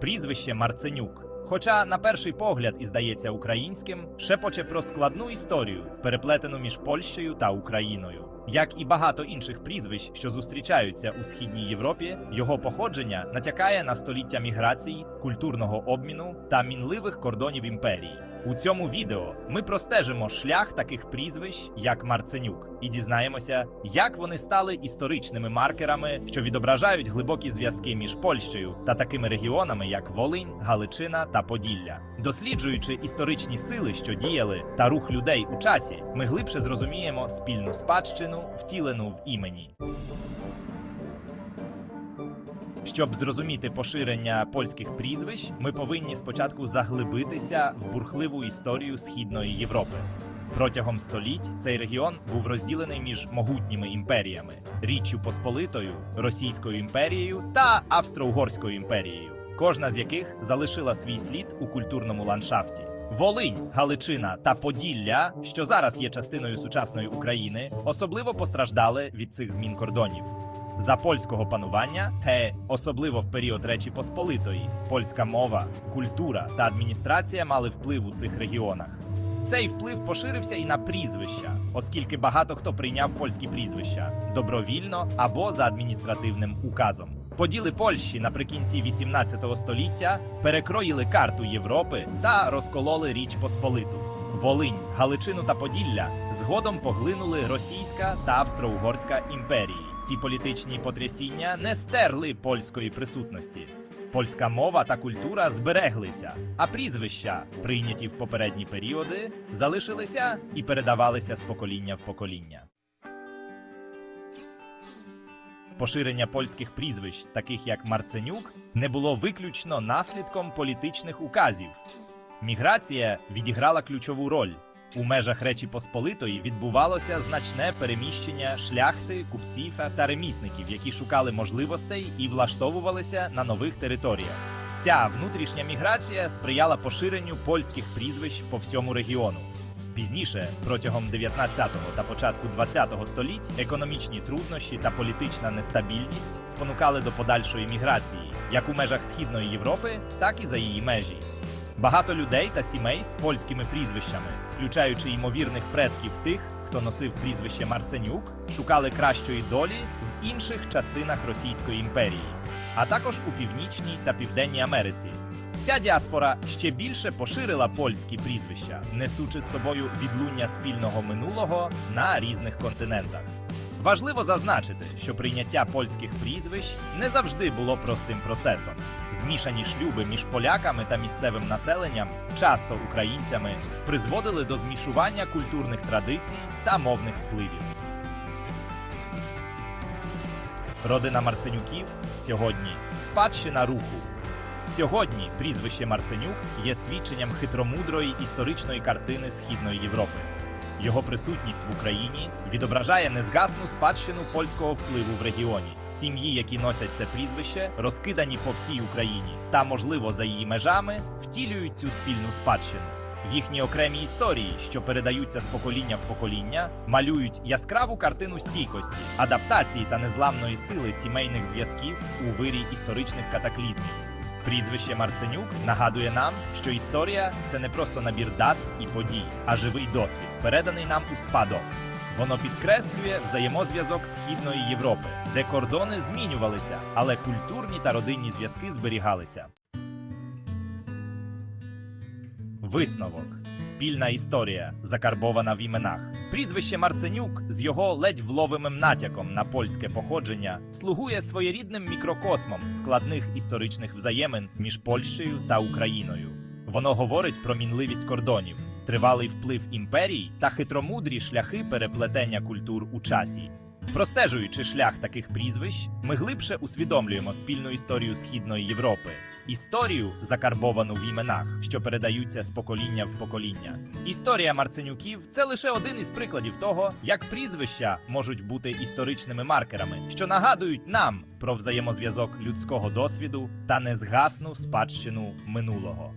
Прізвище Марценюк. Хоча на перший погляд і здається українським, шепоче про складну історію, переплетену між Польщею та Україною. Як і багато інших прізвищ, що зустрічаються у східній Європі, його походження натякає на століття міграцій, культурного обміну та мінливих кордонів імперії. У цьому відео ми простежимо шлях таких прізвищ, як Марценюк, і дізнаємося, як вони стали історичними маркерами, що відображають глибокі зв'язки між Польщею та такими регіонами, як Волинь, Галичина та Поділля. Досліджуючи історичні сили, що діяли, та рух людей у часі, ми глибше зрозуміємо спільну спадщину, втілену в імені. Щоб зрозуміти поширення польських прізвищ, ми повинні спочатку заглибитися в бурхливу історію східної Європи. Протягом століть цей регіон був розділений між могутніми імперіями Річчю Посполитою, Російською імперією та Австро-Угорською імперією, кожна з яких залишила свій слід у культурному ландшафті. Волинь, Галичина та Поділля, що зараз є частиною сучасної України, особливо постраждали від цих змін кордонів. За польського панування, те, особливо в період Речі Посполитої, польська мова, культура та адміністрація мали вплив у цих регіонах. Цей вплив поширився і на прізвища, оскільки багато хто прийняв польські прізвища добровільно або за адміністративним указом. Поділи Польщі наприкінці 18 століття перекроїли карту Європи та розкололи Річ Посполиту. Волинь, Галичину та Поділля згодом поглинули Російська та Австро-Угорська імперії. Ці політичні потрясіння не стерли польської присутності. Польська мова та культура збереглися, а прізвища, прийняті в попередні періоди, залишилися і передавалися з покоління в покоління. Поширення польських прізвищ, таких як Марценюк, не було виключно наслідком політичних указів. Міграція відіграла ключову роль. У межах Речі Посполитої відбувалося значне переміщення шляхти, купців та ремісників, які шукали можливостей і влаштовувалися на нових територіях. Ця внутрішня міграція сприяла поширенню польських прізвищ по всьому регіону. Пізніше, протягом 19-го та початку 20-го століть, економічні труднощі та політична нестабільність спонукали до подальшої міграції, як у межах Східної Європи, так і за її межі. Багато людей та сімей з польськими прізвищами, включаючи ймовірних предків тих, хто носив прізвище Марценюк, шукали кращої долі в інших частинах Російської імперії, а також у Північній та Південній Америці. Ця діаспора ще більше поширила польські прізвища, несучи з собою відлуння спільного минулого на різних континентах. Важливо зазначити, що прийняття польських прізвищ не завжди було простим процесом. Змішані шлюби між поляками та місцевим населенням, часто українцями, призводили до змішування культурних традицій та мовних впливів. Родина Марценюків сьогодні спадщина руху. Сьогодні прізвище Марценюк є свідченням хитромудрої історичної картини Східної Європи. Його присутність в Україні відображає незгасну спадщину польського впливу в регіоні. Сім'ї, які носять це прізвище, розкидані по всій Україні та, можливо, за її межами, втілюють цю спільну спадщину. Їхні окремі історії, що передаються з покоління в покоління, малюють яскраву картину стійкості, адаптації та незламної сили сімейних зв'язків у вирі історичних катаклізмів. Прізвище Марценюк нагадує нам, що історія це не просто набір дат і подій, а живий досвід, переданий нам у спадок. Воно підкреслює взаємозв'язок Східної Європи, де кордони змінювалися, але культурні та родинні зв'язки зберігалися. Висновок. Спільна історія, закарбована в іменах. Прізвище Марценюк з його ледь вловимим натяком на польське походження слугує своєрідним мікрокосмом складних історичних взаємин між Польщею та Україною. Воно говорить про мінливість кордонів, тривалий вплив імперій та хитромудрі шляхи переплетення культур у часі. Простежуючи шлях таких прізвищ, ми глибше усвідомлюємо спільну історію Східної Європи, історію, закарбовану в іменах, що передаються з покоління в покоління. Історія Марценюків це лише один із прикладів того, як прізвища можуть бути історичними маркерами, що нагадують нам про взаємозв'язок людського досвіду та незгасну спадщину минулого.